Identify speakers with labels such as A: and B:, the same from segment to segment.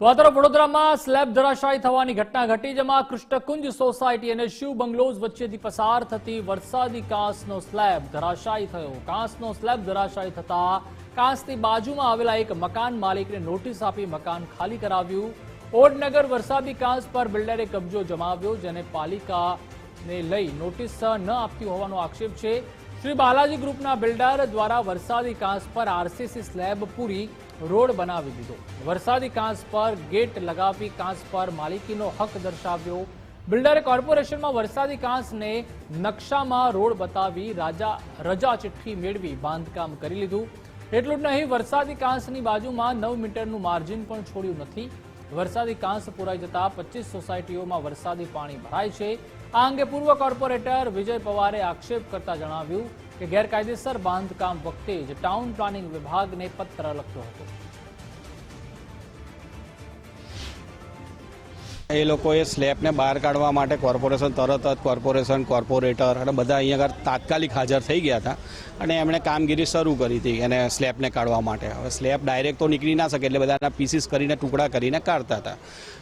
A: તો વડોદરામાં સ્લેબ ધરાશાયી થવાની ઘટના ઘટી, જેમાં કૃષ્ણકુંજ સોસાયટી અને શિવ બંગલોઝ વચ્ચેથી પસાર થતી વરસાદી કાંસનો સ્લેબ ધરાશાયી થયો. કાંસનો સ્લેબ ધરાશાયી થતા કાંસની બાજુમાં આવેલા એક મકાન માલિકને નોટિસ આપી મકાન ખાલી કરાવ્યું. ઓડનગર વરસાદી કાંસ પર બિલ્ડરે કબજો જમાવ્યો, જેને પાલિકાને લઈ નોટિસ ન આપતી હોવાનો આક્ષેપ છે. શ્રી બાલાજી ગ્રુપના બિલ્ડર દ્વારા વરસાદી કાંસ પર આરસીસી સ્લેબ પૂરી રોડ બનાવી દીધો. વરસાદી કાંસ પર ગેટ લગાવી કાંસ પર માલિકીનો હક દર્શાવ્યો. બિલ્ડરે કોર્પોરેશનમાં વરસાદી કાંસને નકશામાં રોડ બતાવી રાજા રજા ચિઠ્ઠી મેળવી બાંધકામ કરી લીધું. એટલું જ નહીં, વરસાદી કાંસની બાજુમાં નવ મીટરનું માર્જિન પણ છોડ્યું નથી. વરસાદી કાંસ પુરાઈ જતા પચીસ સોસાયટીઓમાં વરસાદી પાણી ભરાય છે. આ અંગે પૂર્વ કોર્પોરેટર વિજય પવારે આક્ષેપ કરતા જણાવ્યું કે ગેરકાયદેસર બાંધકામ વખતે જ ટાઉન પ્લાનિંગ વિભાગને પત્ર લખ્યો હતો.
B: એ લોકોએ સ્લેબને બહાર કાઢવા માટે કોર્પોરેશન તરત જ કોર્પોરેશન, કોર્પોરેટર અને બધા અહીંયા આગળ તાત્કાલિક હાજર થઈ ગયા હતા અને એમણે કામગીરી શરૂ કરી હતી એને સ્લેબને કાઢવા માટે. હવે સ્લેબ ડાયરેક્ટ તો નીકળી ના શકે એટલે બધાના પીસીસ કરીને ટુકડા કરીને કાઢતા હતા.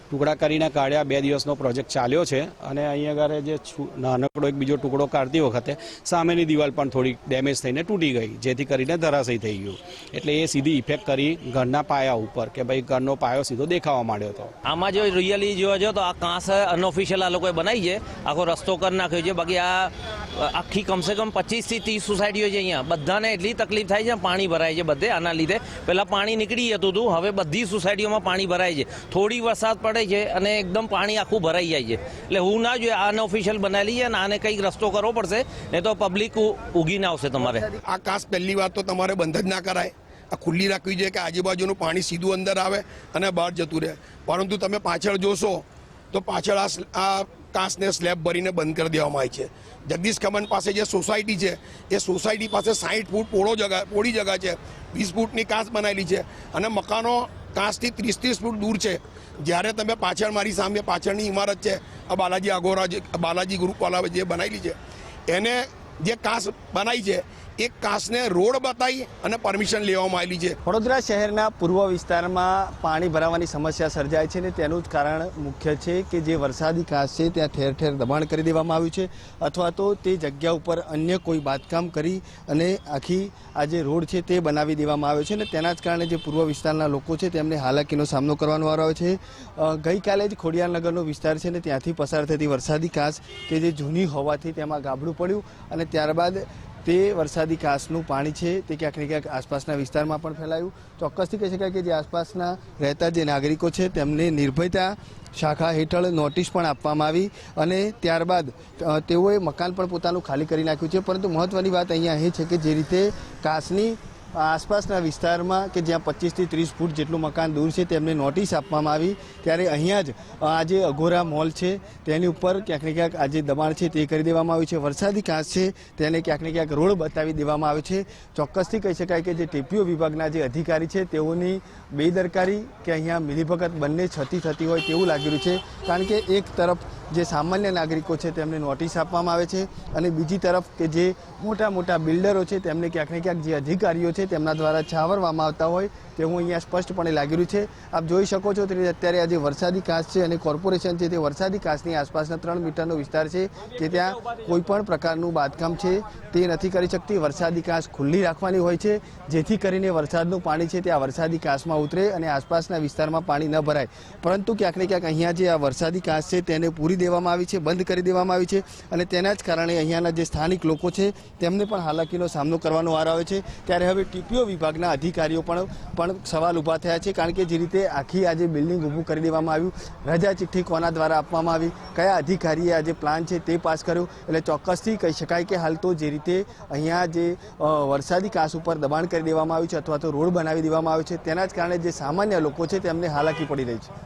B: ટુકડા કરીને કાઢ્યા, બે દિવસનો પ્રોજેક્ટ ચાલ્યો છે અને અહીંયા આગળ જે નાનકડો એક બીજો ટુકડો કાઢતી વખતે સામેની દિવાલ પણ થોડી ડેમેજ થઈને તૂટી ગઈ, જેથી કરીને ધરાશય થઈ ગયું. એટલે એ સીધી ઇફેક્ટ કરી ઘરના પાયા ઉપર કે ભાઈ ઘરનો પાયો સીધો દેખાવા માંડ્યો હતો.
C: આમાં જો રિયલી જોવા જો તો આ કાંસ અનઓફિશિયલ આ લોકોએ બનાવી છે. આખો રસ્તો કરી નાખ્યો છે. બાકી આ આખી કમસે કમ પચીસથી ત્રીસ સોસાયટીઓ છે અહીંયા. બધાને એટલી તકલીફ થાય છે, પાણી ભરાય છે બધે. આના લીધે પહેલાં પાણી નીકળી જતું હતું, હવે બધી સોસાયટીઓમાં પાણી ભરાય છે. થોડી વરસાદ પડે છે અને એકદમ પાણી આખું ભરાઈ જાય છે. એટલે હું ના જોઈએ, આને અનઓફિશિયલ બનાવેલી છે અને આને કંઈક રસ્તો કરવો પડશે, નહીં તો પબ્લિક ઉગીને આવશે તમારે.
D: આ કાસ પહેલી વાત તો તમારે બંધ જ ના કરાય. આ ખુલ્લી રાખવી જોઈએ કે આજુબાજુનું પાણી સીધું અંદર આવે અને બહાર જતું રહે. પરંતુ તમે પાછળ જોશો, તો પાછળ આ કાંસને સ્લેબ ભરીને બંધ કરી દેવામાં આવી છે. જગદીશ કમન પાસે જે સોસાયટી છે, એ સોસાયટી પાસે સાહીઠ ફૂટ પોળો જગા, પોળી જગા છે. વીસ ફૂટની કાંસ બનાવેલી છે અને મકાનો કાંસથી ત્રીસ ત્રીસ ફૂટ દૂર છે. જ્યારે તમે પાછળ મારી સામે પાછળની ઇમારત છે, આ બાલાજી અઘોરા જે, બાલાજી ગ્રુપવાળા જે બનાવેલી છે, એને જે કાંસ બનાવી છે, એ કાંસને રોડ બતાવી અને પરમિશન લેવામાં આવેલી છે.
E: વડોદરા શહેરના પૂર્વ વિસ્તારમાં પાણી ભરાવાની સમસ્યા સર્જાય છે ને તેનું જ કારણ મુખ્ય છે કે જે વરસાદી કાંસ છે, ત્યાં ઠેર ઠેર દબાણ કરી દેવામાં આવ્યું છે. અથવા તો તે જગ્યા ઉપર અન્ય કોઈ બાંધકામ કરી અને આખી આ જે રોડ છે તે બનાવી દેવામાં આવ્યો છે ને તેના જ કારણે જે પૂર્વ વિસ્તારના લોકો છે તેમને હાલાકીનો સામનો કરવાનો વારો છે. ગઈકાલે જ ખોડિયારનગરનો વિસ્તાર છે ને ત્યાંથી પસાર થતી વરસાદી કાંસ કે જે જૂની હોવાથી તેમાં ગાબડું પડ્યું અને ત્યારબાદ તે વરસાદી કાસનું પાણી છે, તે ક્યાંક ક્યાંક આસપાસના વિસ્તારમાં પણ ફેલાયું. ચોક્કસથી કહી શકાય કે જે આસપાસના રહેતા જે નાગરિકો છે, તેમને નિર્ભયતા શાખા હેઠળ નોટિસ પણ આપવામાં આવી અને ત્યારબાદ તેઓએ મકાન પણ પોતાનું ખાલી કરી નાખ્યું છે. પરંતુ મહત્વની વાત અહીંયા એ છે કે જે રીતે કાંસની આસપાસના વિસ્તારમાં કે જ્યાં પચીસથી ત્રીસ ફૂટ જેટલું મકાન દૂર છે, તેમને નોટિસ આપવામાં આવી. ત્યારે અહીંયા જ આ જે અઘોરા મોલ છે, તેની ઉપર ક્યાંક ને ક્યાંક આજે દબાણ છે તે કરી દેવામાં આવ્યું છે. વરસાદી કાંસ છે, તેને ક્યાંક ને ક્યાંક રોડ બતાવી દેવામાં આવે છે. ચોક્કસથી કહી શકાય કે જે ટીપીઓ વિભાગના જે અધિકારી છે, તેઓની બેદરકારી કે અહીંયા મિલીભગત બંને છતી થતી હોય તેવું લાગી રહ્યું છે. કારણ કે એક તરફ જે સામાન્ય નાગરિકો છે, તેમને નોટિસ આપવામાં આવે છે અને બીજી તરફ કે જે મોટા મોટા બિલ્ડરો છે, તેમને ક્યાંક ને ક્યાંક જે અધિકારીઓ છે, તેમના દ્વારા છાવરવામાં આવતા હોય, તેવું અહીંયા સ્પષ્ટપણે લાગી રહ્યું છે. આપ જોઈ શકો છો, તે અત્યારે આ જે વરસાદી કાંસ છે અને કોર્પોરેશન છે, તે વરસાદી કાંસની આસપાસના ત્રણ મીટરનો વિસ્તાર છે કે ત્યાં કોઈપણ પ્રકારનું બાંધકામ છે, તે નથી કરી શકતી. વરસાદી કાંસ ખુલ્લી રાખવાની હોય છે, જેથી કરીને વરસાદનું પાણી છે, તે આ વરસાદી કાંસમાં ઉતરે અને આસપાસના વિસ્તારમાં પાણી ન ભરાય. પરંતુ ક્યાંક ને ક્યાંક અહીંયા જે આ વરસાદી કાંસ છે, તેને પૂરી દેવામાં આવી છે, બંધ કરી દેવામાં આવી છે અને તેના જ કારણે અહીંયાના જે સ્થાનિક લોકો છે, તેમને પણ હાલાકીનો સામનો કરવાનો વાર આવે છે. ત્યારે હવે ટીપીઓ વિભાગના અધિકારીઓ પણ પણ સવાલ ઊભા થયા છે, કારણ કે જે રીતે આખી આજે બિલ્ડિંગ ઊભું કરી દેવામાં આવ્યું, રજા ચિઠ્ઠી કોના દ્વારા આપવામાં આવી, કયા અધિકારીએ આ જે પ્લાન છે તે પાસ કર્યો, એટલે ચોક્કસથી કહી શકાય કે હાલ તો જે રીતે અહીંયા જે વરસાદી કાંસ ઉપર દબાણ કરી દેવામાં આવ્યું છે અથવા તો રોડ બનાવી દેવામાં આવ્યો છે, તેના જ કારણે જે સામાન્ય લોકો છે, તેમને હાલાકી પડી રહી છે.